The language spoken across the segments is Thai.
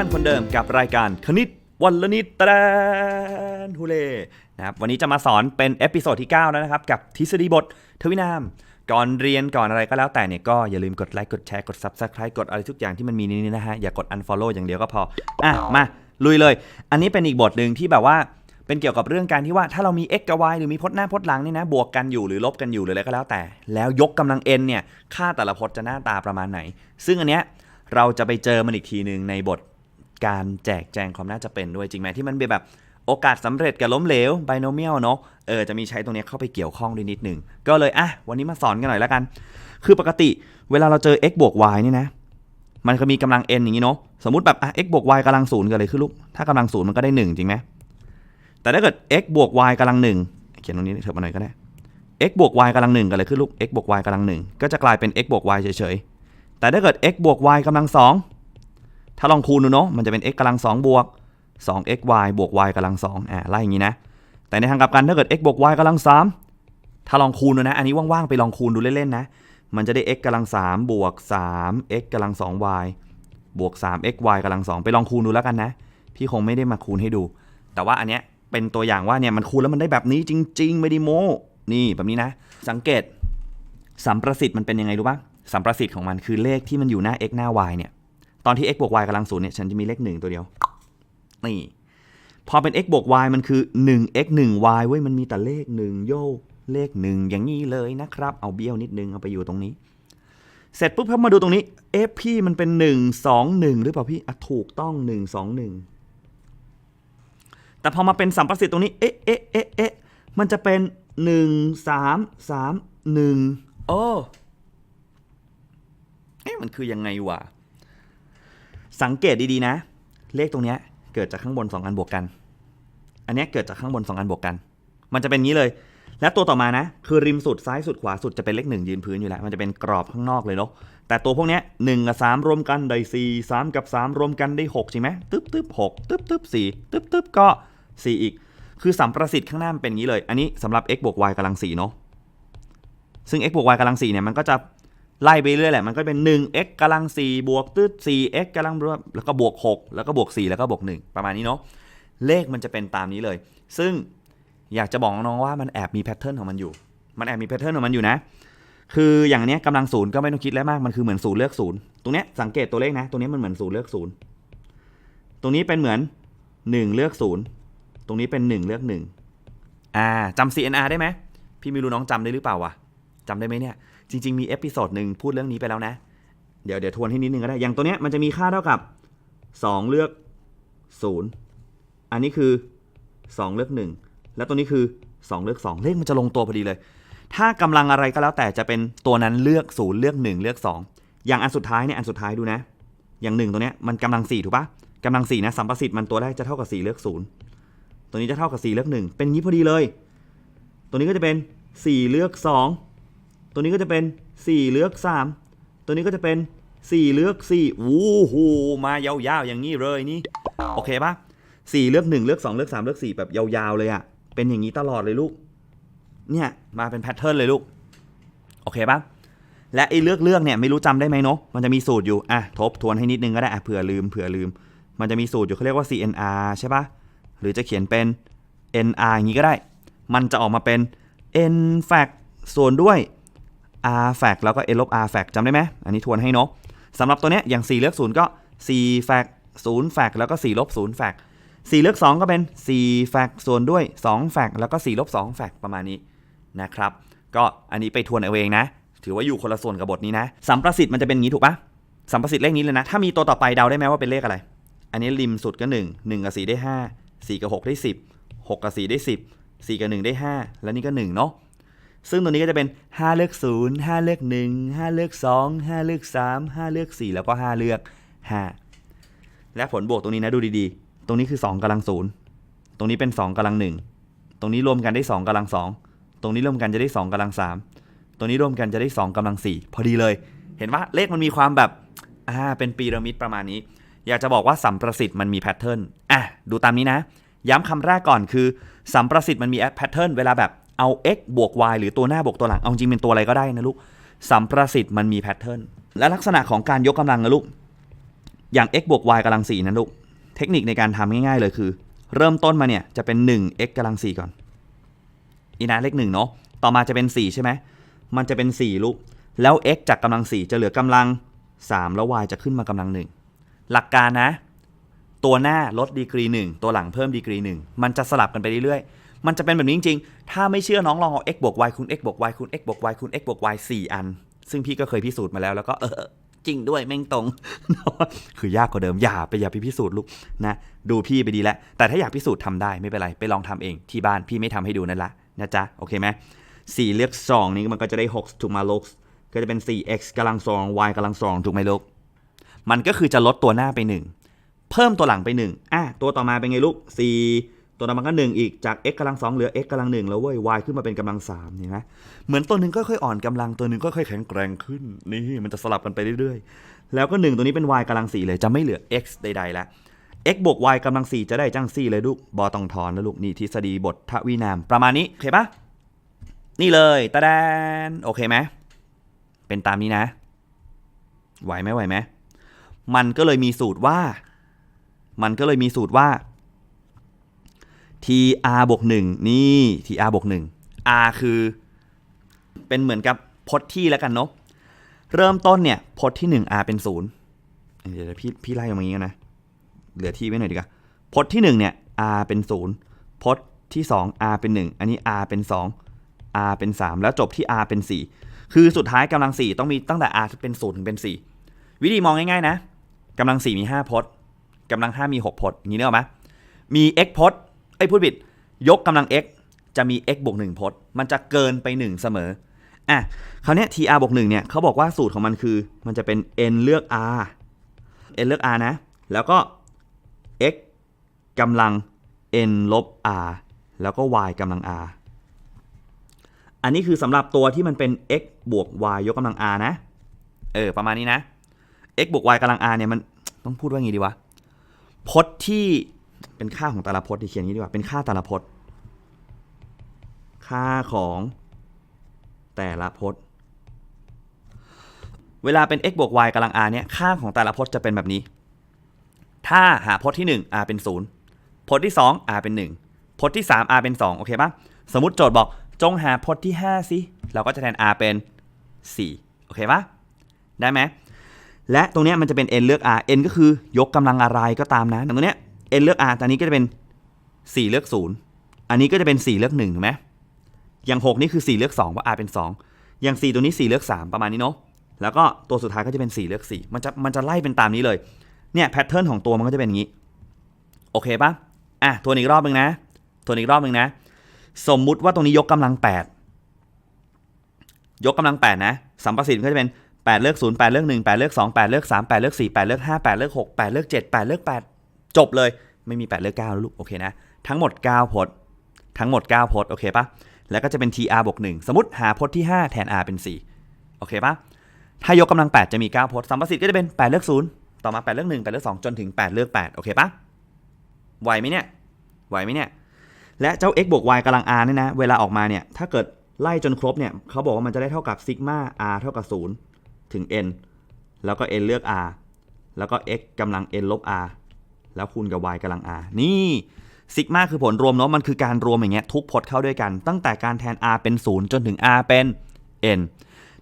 ันคนเดิมกับรายการคณิตวันละนิดตะแดนฮูเล่นะครับวันนี้จะมาสอนเป็นเอพิโซดที่ 9 แล้วนะครับ กับทฤษฎีบททวินาม ก่อนเรียนก่อนอะไรก็แล้วแต่เนี่ยก็อย่าลืมกดไลค์กดแชร์กด Subscribe กดอะไรทุกอย่างที่มันมีนี้นะฮะ อย่ากด Unfollow อย่างเดียวก็พอ อะ มาลุยเลย อันนี้เป็นอีกบทหนึ่งที่แบบว่าเป็นเกี่ยวกับเรื่องการที่ว่าถ้าเรามี x กับ y หรือมีพจน์หน้าพจน์หลังนี่นะ บวกกันอยู่หรือลบกันอยู่หรืออะไรก็แล้วแต่ แล้วยกกำลัง n เนี่ยค่าแต่ละพจน์จะหน้าตาประมาณไหน ซึ่งอันเนี้ยเราจะไปเจอมันอีกทีหนึ่งในบท การแจกแจงความน่าจะเป็นด้วยจริงไหมที่มันเป็นแบบโอกาสสำเร็จกับล้มเหลว binomial เนอะเออจะมีใช้ตรงนี้เข้าไปเกี่ยวข้องด้วยนิดหนึ่งก็เลยอะวันนี้มาสอนกันหน่อยแล้วกัน คือปกติเวลาเราเจอ x บวก y นี่นะ มันก็มีกำลัง n อย่างนี้เนาะสมมติแบบอะ x บวก y กำลังศูนย์กิดอะไรขึ้นลูกถ้ากำลังศูนย์มันก็ได้ 1 จริงไหมแต่ถ้าเกิด x บวก y กำลังหนึ่งเขียนตรงนี้เถอะมาหน่อยก็ได้ x บวก y กำลังหนึ่งกิดอะไรขึ้นลูก x บวก y กำลังหนึ่งก็จะกลายเป็น x บวก y เฉยๆแต่ถ้าเกิด x บวก y กำลังสอง ถ้าลองคูณดูเนาะมันจะเป็น x กำลังสองบวก 2x y บวก y กำลังสองอ่าไล่อย่างนี้นะ แต่ในทางกลับกันถ้าเกิด x บวก y กำลังสามถ้าลองคูณดูนะ อันนี้ว่างๆไปลองคูณดูเล่นๆนะ มันจะได้ x กำลัง3บวก 3 x กำลัง 2 y บวก 3 x y กำลัง 2 ไปลองคูณดูแล้วกันนะ พี่คงไม่ได้มาคูณให้ดู แต่ว่าอันเนี้ยเป็นตัวอย่างว่าเนี่ยมันคูณแล้วมันได้แบบนี้จริง ๆ ไม่ได้โม้นี่แบบนี้นะ สังเกตสัมประสิทธิ์มันเป็นยังไงรู้ปะสัมประสิทธิ์ของมันคือเลขที่มันอยู่หน้า x หน้า y เนี่ย ตอนที่ x บวก y กำลังศูนย์เนี่ยฉันจะมีเลข1ตัวเดียว นี่ พอเป็น x บวก y มันคือ 1x 1y เว้ยมันมีแต่เลข1โยเลข1อย่างนี้เลยนะครับ เอาเบี้ยวนิดนึงเอาไปอยู่ตรงนี้ เสร็จปุ๊บพอมาดูตรงนี้เอ๊ะพี่มันเป็น 1 2 1 หรือเปล่าพี่อะถูกต้อง 1 2 1 แต่พอมาเป็นสัมประสิทธิ์ตรงนี้เอ๊ะเอ๊ะเอ๊ะเอ๊ะมันจะเป็น 1 3 3 1โอ้เอ๊ะมันคือยังไงวะ สังเกตดีๆนะ เลขตรงนี้เกิดจากข้างบน 2 อันบวกกัน อันนี้เกิดจากข้างบน 2 อันบวกกัน มันจะเป็นงี้เลย และตัวต่อมานะ คือริมสุดซ้ายสุดขวาสุดจะเป็นเลขหนึ่งยืนพื้นอยู่แล้ว มันจะเป็นกรอบข้างนอกเลยเนาะแต่ตัวพวกนี้หนึ่งกับสามรวมกันได้สี่สามกับสามรวมกันได้หกใช่ไหมตึ๊บตึ๊บหกตึ๊บตึ๊บสี่ตึ๊บตึ๊บก็สี่อีก คือสัมประสิทธิ์ข้างหน้ามันเป็นงี้เลย อันนี้สำหรับ x บวก y กำลังสี่เนาะซึ่ง x บวก y กำลังสี่เนี่ยมันก็จะ ไล่ไปเรื่อยแหละมันก็เป็น 1x กำลัง4บวกตึ๊ด 4x กำลังแล้วก็บวก 6 แล้วก็บวก 4 แล้วก็บวก 1 ประมาณนี้เนาะเลขมันจะเป็นตามนี้เลย ซึ่งอยากจะบอกน้องว่ามันแอบมีแพทเทิร์นของมันอยู่ มันแอบมีแพทเทิร์นของมันอยู่นะ คืออย่างเนี้ยกำลังศูนย์ก็ไม่ต้องคิดแล้วมาก มันคือเหมือนศูนย์เลือกศูนย์ตรงเนี้ยสังเกตตัวเลขนะ ตรงนี้มันเหมือนศูนย์เลือกศูนย์ตรงนี้เป็นเหมือน 1 เลือกศูนย์ตรงนี้เป็น 1 เลือก1อ่าจำ CNR ได้ไหมพี่ไม่รู้น้องจำได้หรือเปล่าวะจำได้ไหมเนี่ย จริง ๆ มีเอพิโซดหนึ่งพูดเรื่องนี้ไปแล้วนะ เดี๋ยวเดี๋ยวทวนให้นิดนึงก็ได้ อย่างตัวเนี้ยมันจะมีค่าเท่ากับ 2 เลือก 0 อันนี้คือ 2 เลือก 1 แล้วตัวนี้คือ 2 เลือก 2 เลขมันจะลงตัวพอดีเลย ถ้ากำลังอะไรก็แล้วแต่จะเป็นตัวนั้นเลือก 0 เลือก 1 เลือก 2 อย่างอันสุดท้ายเนี่ยอันสุดท้ายดูนะ อย่าง1ตัวเนี้ยมันกำลัง4ถูกปะกำลัง4นะสัมประสิทธิ์มันตัวแรกจะเท่ากับ4เลือก 0 ตัวนี้จะเท่ากับ4เลือก 1 เป็นงี้พอดีเลย ตัวนี้ก็จะเป็น 4 เลือก 2 ตัวนี้ก็จะเป็น 4 เลือก 3 ตัวนี้ก็จะเป็น 4 เลือก4โอ้โหมายาวๆอย่างนี้เลยนี่โอเคปะ4เลือก 1 เลือก 2 เลือก 3 เลือก 4 แบบยาวๆเลยอะ่ะเป็นอย่างนี้ตลอดเลยลูกเนี่ยมาเป็นแพทเทิร์นเลยลูกโอเคปะและไอ้เลือกเลือกเนี่ยไม่รู้จำได้ไหมเนาะมันจะมีสูตรอยู่อะทบทวนให้นิดนึงก็ได้อะเผื่อลืมเผื่อลืม มันจะมีสูตรอยู่เขาเรียกว่า CNR ใช่ปะหรือจะเขียนเป็น NR อย่างนี้ก็ได้ มันจะออกมาเป็น N fact ส่วนด้วย r f a c แล้วก็ n ลบ r f a c จำได้ไหมอันนี้ทวนให้เนาะสำหรับตัวเนี้ยอย่าง 4 เลือก 0 ก็4 f a c 0 f a c แล้วก็4ลบ0 f a c 4เลือก 2 ก็เป็น4 f a c ส่วนด้วย2 f a c แล้วก็4ลบ2 f a c ประมาณนี้นะครับก็อันนี้ไปทวนเอาเองนะ ถือว่าอยู่คนละส่วนกับบทนี้นะสัมประสิทธิ์มันจะเป็นอย่างนี้ถูกปะสัมประสิทธิ์เลขนี้เลยนะ ถ้ามีตัวต่อไปเดาได้ไหมว่าเป็นเลขอะไร อันนี้ริมสุดก็ 1 1 กับ 4 ได้ 5 4 กับ 6 ได้ 10 6 กับ 4 ได้ 10 4 กับ 1 ได้ 5 แล้วนี่ก็ 1 เนาะ ซึ่งตัวนี้ก็จะเป็น 5 เลือก 0 5 เลือก 1 5 เลือก 2 5 เลือก 3 5 เลือก 4 แล้วก็ 5 เลือก 5 และผลบวกตรงนี้นะดูดีๆ ตรงนี้คือ 2กำลัง 0 ตรงนี้เป็น 2กำลัง 1 ตรงนี้รวมกันได้ 2กำลัง 2 ตรงนี้รวมกันจะได้ 2กำลัง 3 ตรงนี้รวมกันจะได้ 2กำลัง 4 พอดีเลย เห็นว่าเลขมันมีความแบบอ่าเป็นปีระมิดประมาณนี้ อยากจะบอกว่าสัมประสิทธิ์มันมีแพทเทิร์นอะดูตามนี้นะ ย้ำคำแรกก่อนคือสัมประสิทธิ์มันมีแพทเทิร์นเวลาแบบ เอา x บวก y หรือตัวหน้าบวกตัวหลัง เอาจริงเป็นตัวอะไรก็ได้นะลูกสัมประสิทธิ์มันมีแพทเทิร์น และลักษณะของการยกกำลังนะลูก อย่าง x บวก y กำลัง4นะลูก เทคนิคในการทำง่ายๆเลยคือ เริ่มต้นมาเนี่ยจะเป็น 1 x กำลัง4ก่อน อีนะเลข1เนาะ ต่อมาจะเป็น 4 ใช่ไหม มันจะเป็น 4 ลูก แล้ว x จากกำลัง 4 จะเหลือกำลัง 3 แล้ว y จะขึ้นมากำลัง 1 หลักการนะ ตัวหน้าลดดีกรี 1 ตัวหลังเพิ่มดีกรี 1 มันจะสลับกันไปเรื่อยๆ มันจะเป็นแบบนี้จริงๆ ถ้าไม่เชื่อน้องลองเอา x บวก y คูณ x บวก y คูณ x บวก y คูณ x บวก y 4 อัน ซึ่งพี่ก็เคยพิสูจน์มาแล้วแล้วก็เออจริงด้วยแม่งตรง คือยากกว่าเดิม อย่าไปอย่าไปพิสูจน์ลูกนะดูพี่ไปดีแล้ว แต่ถ้าอยากพิสูจน์ทำได้ไม่เป็นไร ไปลองทำเองที่บ้านพี่ไม่ทำให้ดูนั่นละนะจ๊ะ โอเคไหมสี่เลือกสองนี้มันก็จะได้หกถูกมาลูกก็จะเป็น 4x กำลังสอง y กำลังสองถูกไหมลูกมันก็คือจะลดตัวหน้าไปหนึ่งเพิ่มตัวหลังไป1อะตัวต่อมาเป็นไงลูก4 ตัวต่อมาก็1อีกจาก x กำลัง2เหลือ x กำลัง1แล้วเว้ย y ขึ้นมาเป็นกำลัง3เห็นไหมเหมือนตัวหนึ่งก็ค่อยอ่อนกำลังตัวหนึ่งก็ค่อยแข็งแกร่งขึ้นนี่มันจะสลับกันไปเรื่อยๆ แล้วก็ 1 ตัวนี้เป็น y กำลัง4เลยจะไม่เหลือ x ใดๆแล้ว x บวก y กำลัง4จะได้จัง4เลยลูกบอต้องถอนแล้วลูกนี่ทฤษฎีบททวินามประมาณนี้โอเคปะนี่เลยตะแดนโอเคไหมเป็นตามนี้นะ ไหวไหมไหวไหมมันก็เลยมีสูตรว่า มันก็เลยมีสูตรว่า tr บวก1นี่ tr บวก1 r คือ เป็นเหมือนกับพจน์ที่แล้วกันเนาะเริ่มต้นเนี่ยพจน์ที่1 r เป็น0เดี๋ยวพี่พี่ไล่ออกมาอย่างนี้นะ เหลือที่ไว้หน่อยดีกว่าพจน์ที่1เนี่ย r เป็น0พจน์ที่2 r เป็น1อันนี้ r เป็น2 r เป็น3แล้วจบที่ r เป็น4คือสุดท้ายกำลัง4ต้องมีตั้งแต่ r เป็น0ถึงเป็น4วิธีมองง่ายๆนะกำลัง4มี5พจน์กำลัง5มี6พจน์อย่างนี้เนอะไหมมี x พจน์ ไอ้พูดผิด ยกกำลัง x จะมี x บวก1พจน์ มันจะเกินไป 1 เสมอ อะ คราวนี้ tr บวก1เนี่ยเขาบอกว่าสูตรของมันคือ มันจะเป็น n เลือก r n เลือก r นะ แล้วก็ x กำลัง n ลบ r แล้วก็ y กำลัง r อันนี้คือสำหรับตัวที่มันเป็น x บวก y ยกกำลัง r นะ เออ ประมาณนี้นะ x บวก y กำลัง r เนี่ยมันต้องพูดว่าไงดีวะพจน์ที่ เป็นค่าของต่ละพจน์ดีเขียนงนี้ดีกว่าเป็นค่าต่ละพจน์ ค่าของแต่ละพจน์ เวลาเป็น x บวก y กำลัง r เนี่ยค่าของแต่ละพจน์จะเป็นแบบนี้ ถ้าหาพจน์ที่ 1 r เป็น 0 พจน์ที่ 2 r เป็น 1 พจน์ที่ 3 r เป็น 2 โอเคปะสมมติโจทย์บอกจงหาพจน์ที่ 5 สิ เราก็จะแทน r เป็น 4 โอเคปะได้ไหมและตรงเนี้ยมันจะเป็น n เลือก r n ก็คือยกกำลังอะไรก็ตามนะตรงเนี้ย n เลือก r ตอนนี้ก็จะเป็น 4 เลือก 0 อันนี้ก็จะเป็น 4 เลือก1ถูกไหมอย่าง 6 นี่คือ 4 เลือก2เพราะ r เป็น 2 อย่าง 4 ตัวนี้ 4 เลือก 3 ประมาณนี้เนาะแล้วก็ตัวสุดท้ายก็จะเป็น 4 เลือก 4 มันจะมันจะไล่เป็นตามนี้เลย เนี่ยแพทเทิร์นของตัวมันก็จะเป็นอย่างนี้ โอเคปะอะทวนอีกรอบหนึ่งนะทวนอีกรอบหนึ่งนะ สมมุติว่าตรงนี้ยกกำลัง 8 ยกกำลัง 8 นะ สัมประสิทธิ์ก็จะเป็น8เลือก0 8เลือก1 8เลือก2 8เลือก3 8เลือก4 8เลือก5 8เลือก6 8เลือก7 8เลือก8 จบเลยไม่มี 8 เลือก9แล้วลูกโอเคนะ ทั้งหมด 9 พจน์ ทั้งหมด 9 พจน์โอเคปะแล้วก็จะเป็น tr บวก1สมมติหาพจน์ที่ 5 แทน r เป็น 4 โอเคปะถ้ายกกำลัง 8 จะมี 9 พจน์สัมประสิทธิ์ก็จะเป็น 8 เลือก 0 ต่อมา 8 เลือก 1 8 เลือก 2 จนถึง 8 เลือก 8 โอเคปะไหวไหมเนี่ย ไหวไหมเนี่ย และเจ้า x บวก y กำลัง r เนี่ยนะ เวลาออกมาเนี่ย ถ้าเกิดไล่จนครบเนี่ยเขาบอกว่ามันจะได้เท่ากับซิกมา r เท่ากับ 0 ถึง n แล้วก็ n เลือก r แล้วก็ x กำลัง n ลบ r แล้วคูณกับ y กำลัง r นี่ซิกมาคือผลรวมเนาะมันคือการรวมอย่างเงี้ยทุกพจน์เข้าด้วยกัน ตั้งแต่การแทน r เป็น 0 จนถึง r เป็น n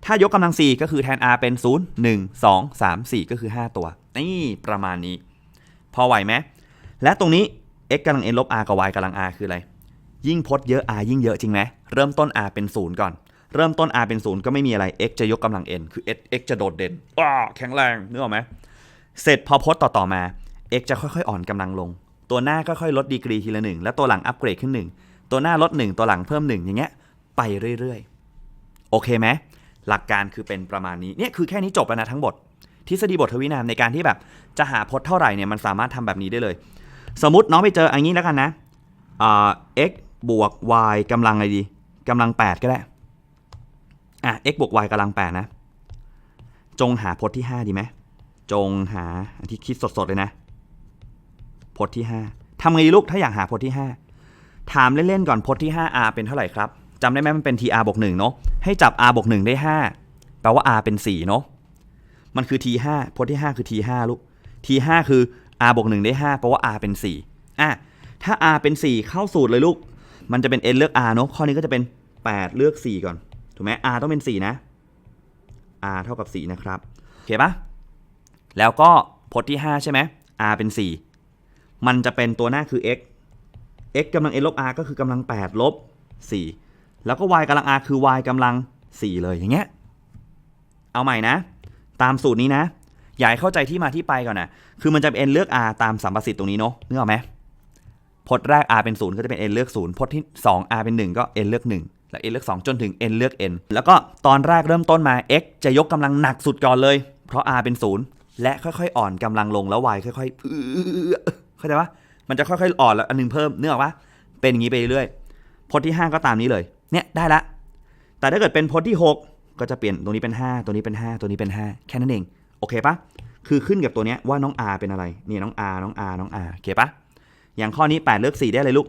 ถ้ายกกำลัง 4 ก็คือแทน r เป็น 0 1 2 3 4 ก็คือ 5 ตัว นี่ประมาณนี้ พอไหวไหมและตรงนี้ x กำลัง n ลบ r กับ y กำลัง r คืออะไร ยิ่งพจน์เยอะ r ยิ่งเยอะจริงไหมเริ่มต้น r เป็น 0 ก่อน เริ่มต้น r เป็น 0 ก็ไม่มีอะไร x จะยกกำลัง n คือ x x จะโดดเด่นว้าแข็งแรงนึกออกไหมเสร็จพอพจน์ต่อๆมา x จะค่อยๆ อ่อนกำลังลง ตัวหน้าค่อยๆลดดีกรีทีละหนึ่งแล้วตัวหลังอัปเกรดขึ้นหนึ่งตัวหน้าลด 1 ตัวหลังเพิ่ม 1 อย่างเงี้ยไปเรื่อยๆ โอเคไหมหลักการคือเป็นประมาณนี้เนี่ยคือแค่นี้จบแล้วนะทั้งบททฤษฎีบททวินามในการที่แบบจะหาพจน์เท่าไหร่เนี่ยมันสามารถทำแบบนี้ได้เลย สมมติน้องไปเจออันนี้แล้วกันนะเอ่า x บวก y กำลังอะไรดีกำลัง 8 ก็ได้อะ x บวก y กำลัง 8 นะ จงหาพจน์ที่ 5 ดีไหมจงหาที่คิดสดๆเลยนะ พจน์ที่ 5ทำไงดีลูกถ้าอยากหาพจน์ที่ 5 ถามเล่นๆก่อนพจน์ที่ 5r เป็นเท่าไหร่ครับจำได้ไหมมันเป็น tr บวก1เนาะให้จับ r บวก1ได้ 5 แปลว่า r เป็น4เนาะมันคือ t 5พจน์ที่ 5 คือ t 5ลูกทีห้าคือ r บวกหนึ่งได้ห้าเพราะว่า r เป็นสี่อะถ้า r เป็นสี่เข้าสูตรเลยลูก มันจะเป็น n เลือก r เนอะข้อนี้ก็จะเป็นแปดเลือกสี่ก่อน ถูกไหม r ต้องเป็นสี่นะ r เท่ากับสี่นะครับ โอเคปะแล้วก็พจน์ที่ 5 ใช่ไหม r เป็น 4 มันจะเป็นตัวหน้าคือ x x กำลัง n ลบ r ก็คือกำลัง 8 ลบ 4 แล้วก็ y กำลัง r คือ y กำลัง 4 เลยอย่างเงี้ย เอาใหม่นะ ตามสูตรนี้นะ อย่าให้เข้าใจที่มาที่ไปก่อนนะ คือมันจะเป็น n เลือก r ตามสัมประสิทธิ์ตรงนี้เนาะนึกออกไหมพจน์แรก r เป็น 0 ก็จะเป็น n เลือก 0พจน์ที่ 2 r เป็น 1 ก็ n เลือก 1 และ n เลือก 2 จนถึง n เลือก n แล้วก็ตอนแรกเริ่มต้นมา x จะยกกำลังหนักสุดก่อนเลย เพราะ r เป็น 0 และค่อยๆ อ่อนกำลังลงแล้ว y ค่อยๆอื้อ เข้าใจปะมันจะค่อยๆอ่อนแล้วอันหนึงเพิ่มเนื้ออกปะเป็นอย่างนี้ไปเรื่อยๆพจน์ที่ 5 ก็ตามนี้เลยเนี่ยได้ละ แต่ถ้าเกิดเป็นพจน์ที่ 6 ก็จะเปลี่ยนตรงนี้เป็น 5 ตัวนี้เป็น 5 ตัวนี้เป็น 5 แค่นั้นเองโอเคปะคือขึ้นกับตัวเนี้ยว่าน้อง R เป็นอะไรนี่น้อง R น้อง R น้อง R โอเคปะอย่างข้อนี้ 8 เลือก 4 ได้เลยลูก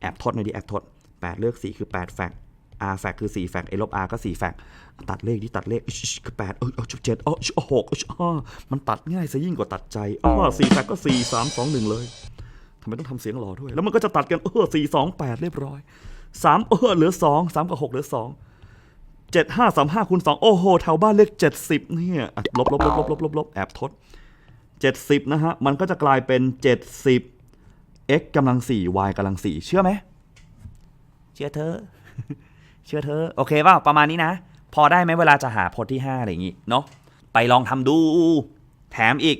แอบทดหน่อยดิแอบทด 8 เลือก 4 คือ8แฟก R แฟกคือ4แฟก A ลบ R ก็4แฟกตัดเลขที่ตัดเลขอิ๊ชคือ8เออเอาจุดเจ็ดเออหกอ้อมันตัดง่ายซะยิ่งกว่าตัดใจอ้อ4แฟกก็4 3 2 1เลยทำไมต้องทำเสียงหล่อด้วย แล้วมันก็จะตัดกันเออ4 2 8เรียบร้อย3เออเหลือ2 3กับ6เหลือ2เจ็ดห้าสามห้าคูณสองโอ้โหแถวบ้านเลขเจ็ดสิบเนี่ยอะลบลบลบลบลบลบลบแอบทดเจ็ดสิบนะฮะ มันก็จะกลายเป็นเจ็ดสิบ x กำลังสี่ y กำลังสี่เชื่อไหม เชื่อเธอ เชื่อเธอโอเคเปล่าประมาณนี้นะ พอได้ไหมเวลาจะหาพจน์ที่ 5 อะไรอย่างงี้เนาะไปลองทำดู แถมอีก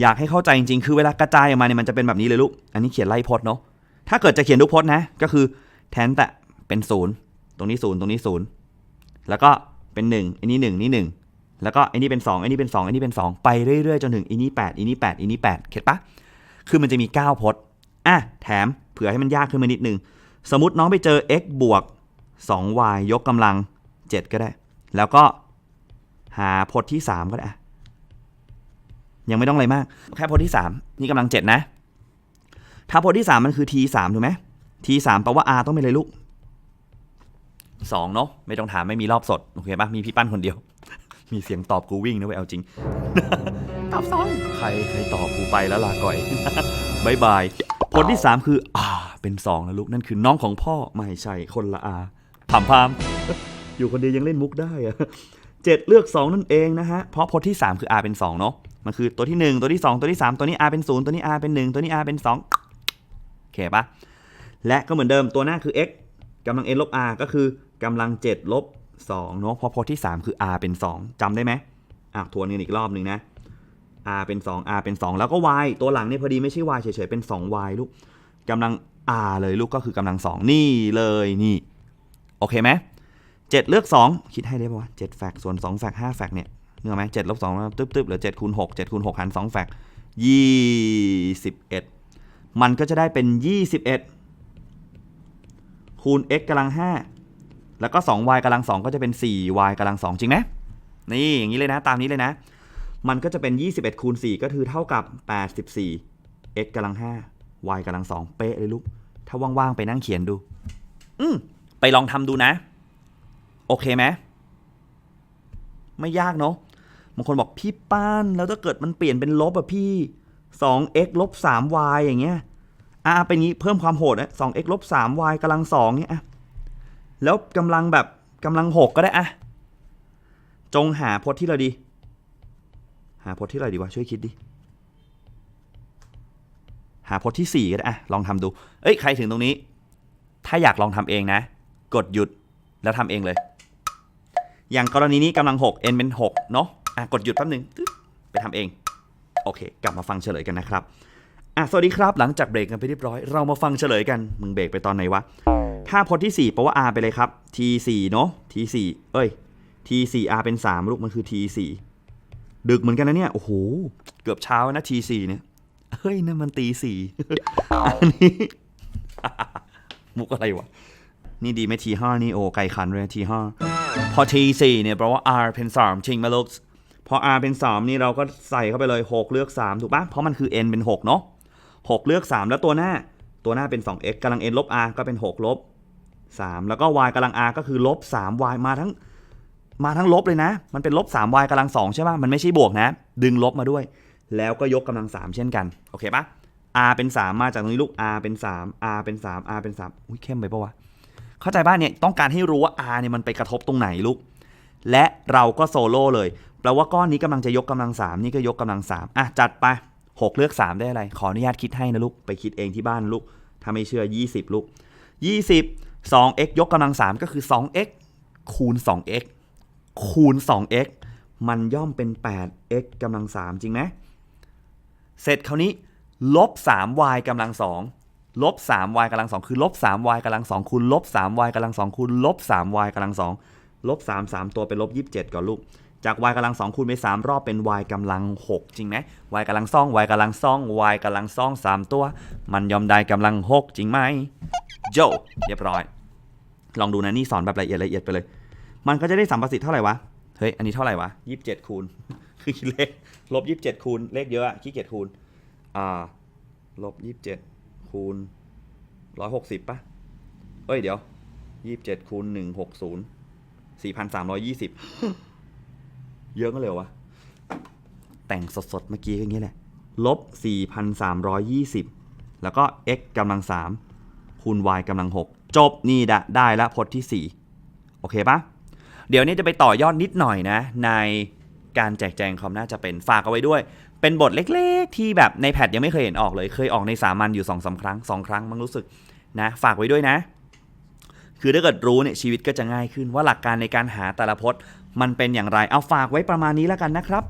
อยากให้เข้าใจจริงๆ คือเวลากระจายออกมาเนี่ยมันจะเป็นแบบนี้เลยลูก อันนี้เขียนไล่พจน์เนาะถ้าเกิดจะเขียนทุกพจน์นะ ก็คือแทนแต่เป็นศูนย์ตรงนี้ศูนย์ตรงนี้ศูนย์แล้วก็เป็น1อันนี้1นี่ 1 แล้วก็อันนี้เป็น 2อันนี้เป็น 2อันนี้เป็น 2 ไปเรื่อยๆจนถึงอันนี้8อันนี้8อันนี้8เข็ดปะคือมันจะมี 9 พจน์อะแถมเผื่อให้มันยากขึ้นมานิดนึงสมมติน้องไปเจอ x บวก 2y ยกกำลัง 7 ก็ได้ แล้วก็หาพจน์ที่ 3 ก็ได้อะยังไม่ต้องอะไรมาก แค่พจน์ที่ 3 นี่กำลัง 7 นะ ถ้าพจน์ที่ 3 มันคือ t 3ถูกไหม t 3แปลว่า r ต้องเป็นอะไรลูกสองเนาะไม่ต้องถามไม่มีรอบสด โอเคปะมีพี่ปั้นคนเดียว มีเสียงตอบกูวิ่งนะเว้ยเอาจริง ตอบสองใครใครตอบกูไปแล้วลาก่อยบายบายผลที่ 3 คือ อ่า เป็น2นะลูก นั่นคือน้องของพ่อ ไม่ใช่คนละอา ถามพามอยู่คนเดียวยังเล่นมุกได้อะเจ็ดเลือก 2 นั่นเองนะฮะ เพราะพจน์ที่ 3 คือ r เป็น 2 เนาะมันคือตัวที่ 1 ตัวที่ 2 ตัวที่ 3 ตัวนี้ r เป็น 0 ตัวนี้ r เป็น 1 ตัวนี้ r เป็น2โอเคปะและก็เหมือนเดิมตัวหน้าคือ x กำลัง n ลบ r ก็คือกำลัง 7 ลบ 2 เนาะเพราะพจน์ที่ 3 คือ r เป็น 2จำได้ไหมอะทวนกันอีกรอบหนึ่งนะ r เป็น 2 r เป็น 2 แล้วก็ y ตัวหลังเนี่ยพอดีไม่ใช่ y เฉยๆเป็น 2y ลูกกำลัง r เลยลูกก็คือกำลัง 2 นี่เลยนี่ โอเคไหมเจ็ดเลือก 2 คิดให้ได้ป่าวะ7แฟกส่วน2แฟก5แฟกเนี่ยเนื้อไหมเจ็ดลบ2ตึ๊บตึ๊บเหลือ7คูณ6 7คูณ6หาร2แฟก21มันก็จะได้เป็น21คูณ x กำลัง5แล้วก็ 2y กำลัง 2 ก็จะเป็น 4y กำลัง 2 จริงไหมนี่อย่างนี้เลยนะตามนี้เลยนะ มันก็จะเป็น 21คูณ4ก็คือเท่ากับ 84 x กำลัง5 y กำลัง 2 เป๊ะเลยลูก ถ้าว่างๆ ไปนั่งเขียนดู อืม ไปลองทำดูนะ โอเคไหมไม่ยากเนาะบางคนบอกพี่ป้านแล้วถ้าเกิดมันเปลี่ยนเป็นลบอะพี่ 2x ลบ 3y อย่างเงี้ยอะเป็นงี้เพิ่มความโหดนะ 2x ลบ 3y กำลัง2เนี่ยอะแล้วกำลังแบบกำลัง 6 ก็ได้อะจงหาพจน์ที่เราดี หาพจน์ที่อะไรดีวะช่วยคิดดิ หาพจน์ที่ 4 ก็ได้อะลองทำดู เอ้ยใครถึงตรงนี้ ถ้าอยากลองทำเองนะ กดหยุดแล้วทำเองเลย อย่างกรณีนี้กำลัง 6 n เป็น 6 เนาะอะกดหยุดแป๊บนึงไปทำเอง โอเค กลับมาฟังเฉลยกันนะครับอะสวัสดีครับ หลังจากเบรกกันไปเรียบร้อย เรามาฟังเฉลยกัน มึงเบรกไปตอนไหนวะ ถ้าพจน์ที่ 4แปลว่า r ไปเลยครับ t 4เนาะ t 4เอ้ย t 4 r เป็น 3 ลูกมันคือ t 4ดึกเหมือนกันนะเนี่ย โอ้โห เกือบเช้านะ t 4เนี่ย เฮ้ยนั่นมันตีสี่อันนี้ มุกอะไรวะ นี่ดีไหมทีห้านี่โอไก่ขันเลยทีห้าพอทีสี่เนี่ยแปลว่า r เป็นสามจริงไหมลูกพอ r เป็นสามนี่เราก็ใส่เข้าไปเลยหกเลือกสามถูกปะเพราะมันคือ n เป็นหกเนาะหกเลือกสามแล้วตัวหน้าตัวหน้าเป็น 2x กำลัง n ลบ r ก็เป็น 6 ลบ 3 แล้วก็ y กำลัง r ก็คือลบ 3y มาทั้งมาทั้งลบเลยนะ มันเป็นลบ 3y กำลัง 2 ใช่ป่ะมันไม่ใช่บวกนะ ดึงลบมาด้วย แล้วก็ยกกำลัง 3 เช่นกัน โอเคปะ r เป็น 3 มาจากตรงนี้ลูก r เป็น 3 r เป็น 3 r เป็น3อุ้ยเข้มไปปะวะ เข้าใจป่ะเนี่ยต้องการให้รู้ว่า r เนี่ยมันไปกระทบตรงไหนลูก และเราก็โซโล่เลยแปลว่าก้อนนี้กำลังจะยกกำลัง 3 นี่ก็ยกกำลัง 3 อะ จัดไป 6 เลือก 3 ได้อะไร ขออนุญาตคิดให้นะลูก ไปคิดเองที่บ้านลูก ถ้าไม่เชื่อ 20 ลูก 20 2x ยกกำลัง 3 ก็คือ 2x คูณ 2x คูณ 2x มันย่อมเป็น 8x กำลัง 3 จริงไหมเสร็จคราวนี้ลบ 3y กำลัง 2 ลบ 3y กำลัง2คือลบ 3y กำลัง2คูณลบ 3y กำลัง2คูณลบ 3y กำลัง2ลบ3 3 ตัวเป็นลบ 27 ก่อนลูก จาก y กำลัง2คูณไป 3 รอบเป็น y กำลัง 6 จริงไหม y กำลังซ่อง y กำลังซ่อง y กำลังซ่อง 3 ตัว มันยอมได้กำลัง 6 จริงไหมโจเรียบร้อย ลองดูนะนี่สอนแบบละเอียดละเอียดไปเลย มันก็จะได้สัมประสิทธิ์เท่าไหร่วะ เฮ้ย อันนี้เท่าไหร่วะ 27 คูณ คือเลขลบ 27 คูณ เลขเยอะอะขี้เกียจคูณ อ่าลบ 27 คูณ160ป่ะ เอ้ยเดี๋ยว27คูณ160 4,320เยอะก็เลยวะ แต่งสดๆ เมื่อกี้อย่างนี้แหละ ลบ4,320แล้วก็ x กำลัง3คูณ y กำลัง6จบนี่ดะได้ละพจน์ที่4โอเคปะเดี๋ยวนี้จะไปต่อยอดนิดหน่อยนะ ในการแจกแจงคอมน่าจะเป็นฝากเอาไว้ด้วย เป็นบทเล็กๆ ที่แบบในแพทยังไม่เคยเห็นออกเลย เคยออกในสามัญอยู่2องสาครั้ง2ครั้งมั้งรู้สึกนะ ฝากไว้ด้วยนะ คือถ้าเกิดรู้เนี่ยชีวิตก็จะง่ายขึ้นว่าหลักการในการหาแต่ละพจน์ มันเป็นอย่างไรเอาฝากไว้ประมาณนี้แล้วกันนะครับ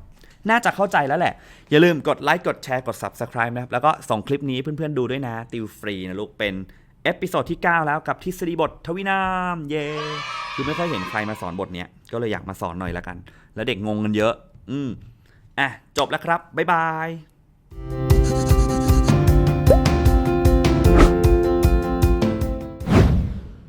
น่าจะเข้าใจแล้วแหละ อย่าลืมกดไลค์กดแชร์กด Subscribe นะครับแล้วก็ส่งคลิปนี้เพื่อนๆดูด้วยนะ ติวฟรีนะลูกเป็นเอพิโซดที่ 9 แล้วกับทฤษฎีบททวินาม เย่คือไม่ค่อยเห็นใครมาสอนบทเนี้ยก็เลยอยากมาสอนหน่อยละกัน แล้วเด็กงงกันเยอะ อืม อะจบแล้วครับ บ๊ายบาย